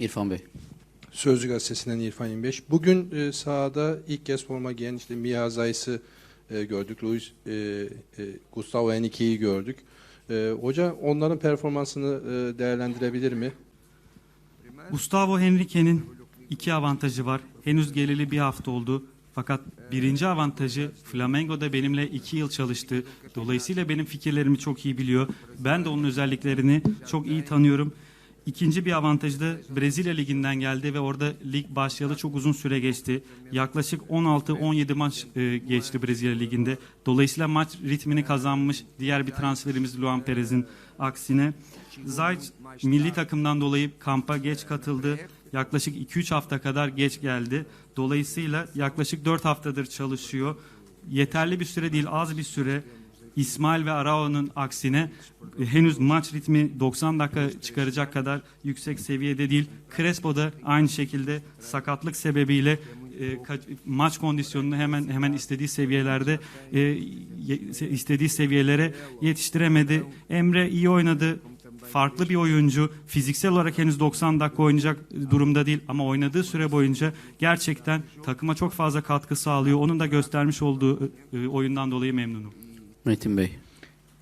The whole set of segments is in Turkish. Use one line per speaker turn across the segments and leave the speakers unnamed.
İrfan Bey.
Sözcü Gazetesi'nden İrfan 25. Bugün e, sahada ilk kez forma giyen işte Mia Zayis'i e, gördük. Luis e, e, Gustavo Henrique'yi gördük. E, hoca onların performansını e, değerlendirebilir mi?
Gustavo Henrique'nin iki avantajı var. Henüz geleli bir hafta oldu. Fakat birinci avantajı Flamengo'da benimle iki yıl çalıştı. Dolayısıyla benim fikirlerimi çok iyi biliyor. Ben de onun özelliklerini çok iyi tanıyorum. İkinci bir avantajı da Brezilya Ligi'nden geldi ve orada lig başlayalı çok uzun süre geçti. Yaklaşık 16-17 maç e, geçti Brezilya Ligi'nde. Dolayısıyla maç ritmini kazanmış. Diğer bir transferimiz Luan Perez'in aksine. Zayt milli takımdan dolayı kampa geç katıldı. Yaklaşık 2-3 hafta kadar geç geldi. Dolayısıyla yaklaşık 4 haftadır çalışıyor. Yeterli bir süre değil, az bir süre. İsmail ve Arao'nun aksine henüz maç ritmi 90 dakika çıkaracak kadar yüksek seviyede değil. Crespo da aynı şekilde sakatlık sebebiyle e, maç kondisyonunu hemen hemen istediği seviyelerde e, istediği seviyelere yetiştiremedi. Emre iyi oynadı. Farklı bir oyuncu. Fiziksel olarak henüz 90 dakika oynayacak durumda değil ama oynadığı süre boyunca gerçekten takıma çok fazla katkı sağlıyor. Onun da göstermiş olduğu e, oyundan dolayı memnunum.
Metin Bey.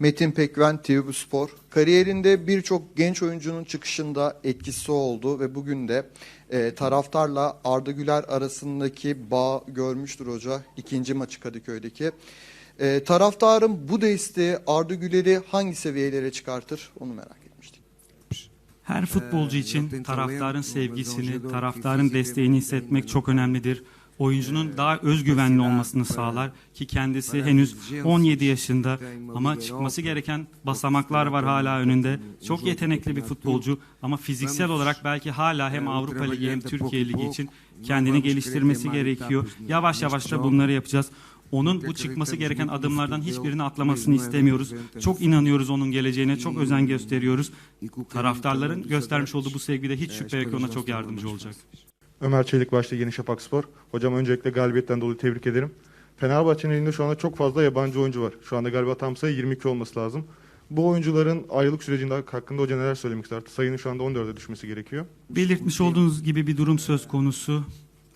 Metin Pekven TV Spor. Kariyerinde birçok genç oyuncunun çıkışında etkisi oldu ve bugün de e, taraftarla Arda Güler arasındaki bağ görmüştür hoca ikinci maçı Kadıköy'deki. E, taraftarın bu desteği Arda Güler'i hangi seviyelere çıkartır onu merak etmiştik.
Her futbolcu için taraftarın sevgisini, taraftarın desteğini hissetmek çok önemlidir. Oyuncunun daha özgüvenli olmasını sağlar ki kendisi henüz 17 yaşında ama çıkması gereken basamaklar var hala önünde. Çok yetenekli bir futbolcu ama fiziksel olarak belki hala hem Avrupa Ligi hem Türkiye Ligi için kendini geliştirmesi gerekiyor. Yavaş yavaş da bunları yapacağız. Onun bu çıkması gereken adımlardan hiçbirini atlamasını istemiyoruz. Çok inanıyoruz onun geleceğine, çok özen gösteriyoruz. Taraftarların göstermiş olduğu bu sevgide hiç şüphe yok ona çok yardımcı olacak.
Ömer Çelik başta Yeni Şafak Spor. Hocam öncelikle galibiyetten dolayı tebrik ederim. Fenerbahçe'nin elinde şu anda çok fazla yabancı oyuncu var. Şu anda galiba tam sayı 22 olması lazım. Bu oyuncuların ayrılık sürecinde hakkında hoca neler söylemek ister? Sayının şu anda 14'e düşmesi gerekiyor.
Belirtmiş olduğunuz gibi bir durum söz konusu.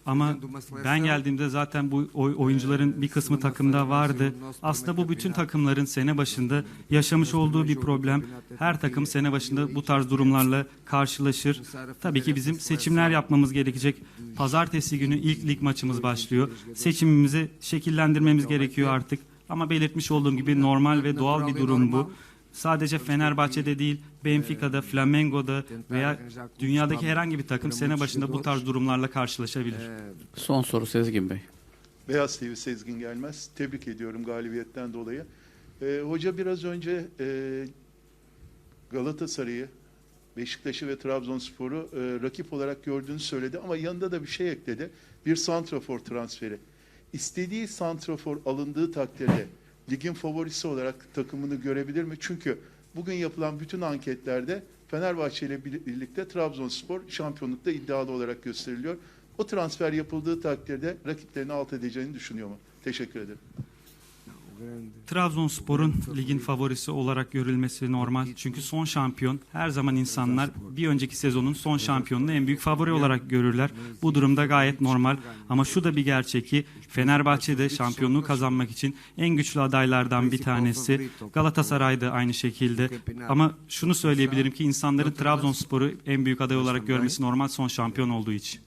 Ama ben geldiğimde zaten bu oy- oyuncuların bir kısmı takımda vardı. Aslında bu bütün takımların sene başında yaşamış olduğu bir problem. Her takım sene başında bu tarz durumlarla karşılaşır. Tabii ki bizim seçimler yapmamız gerekecek. Pazartesi günü ilk lig maçımız başlıyor. Seçimimizi şekillendirmemiz gerekiyor artık. Ama belirtmiş olduğum gibi normal ve doğal bir durum bu. Sadece Fenerbahçe'de değil, Benfica'da, Flamengo'da veya dünyadaki herhangi bir takım sene başında bu tarz durumlarla karşılaşabilir.
Son soru Sezgin Bey.
Beyaz TV Sezgin Gelmez. Tebrik ediyorum galibiyetten dolayı. Ee, hoca biraz önce e, Galatasaray'ı, Beşiktaş'ı ve Trabzonspor'u e, rakip olarak gördüğünü söyledi ama yanında da bir şey ekledi. Bir santrafor transferi. İstediği santrafor alındığı takdirde ligin favorisi olarak takımını görebilir mi? Çünkü bugün yapılan bütün anketlerde Fenerbahçe ile birlikte Trabzonspor şampiyonlukta iddialı olarak gösteriliyor. O transfer yapıldığı takdirde rakiplerini alt edeceğini düşünüyor mu? Teşekkür ederim.
Trabzonspor'un ligin favorisi olarak görülmesi normal. Çünkü son şampiyon her zaman insanlar bir önceki sezonun son şampiyonunu en büyük favori olarak görürler. Bu durumda gayet normal. Ama şu da bir gerçek ki Fenerbahçe'de şampiyonluğu kazanmak için en güçlü adaylardan bir tanesi. Galatasaray da aynı şekilde. Ama şunu söyleyebilirim ki insanların Trabzonspor'u en büyük aday olarak görmesi normal son şampiyon olduğu için.